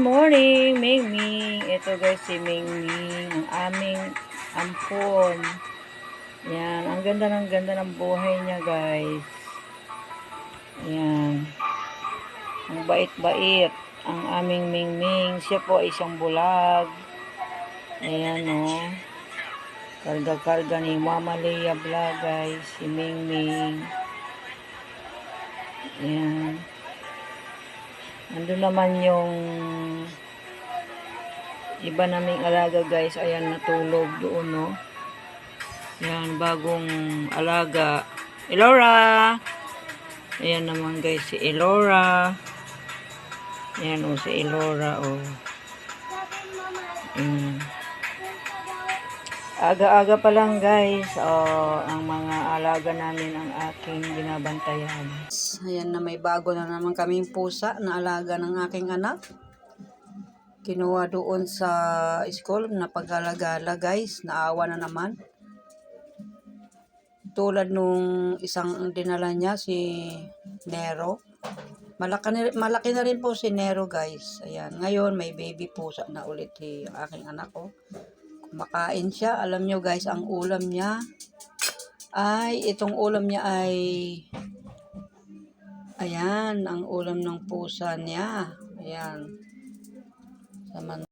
morning, Ming Ming. Ito guys, si Ming Ming, ang aming ampon. Yan, ang ganda ng ganda ng buhay niya guys. Yan. Ang bait-bait. Ang aming Ming Ming. Siya po ay isang bulag. Ayan o. Oh. Karga-karga ni Mama Leia Vlog guys. Si Ming Ming. Ayan. Nandun naman yung iba naming alaga guys. Ayan, natulog doon, no. Yan, bagong alaga. Elora! Ayan naman guys, si Elora. Ayan, o, si Elora, o. Ayan. Aga-aga pa lang guys, oh, ang alaga namin ang aking binabantayan. Ayan na may bago na naman kaming pusa na alaga ng aking anak. Kinuha doon sa school na pag-alagala guys, naawa na naman. Tulad nung isang dinala niya si Nero. Malaki na, malaki na rin po si Nero guys. Ayan, ngayon may baby pusa na ulit si aking anak ko. Kumakain siya. Alam nyo guys, ang ulam niya ay, itong ulam niya ay, ayan, ang ulam ng pusa niya. Ayan. Saman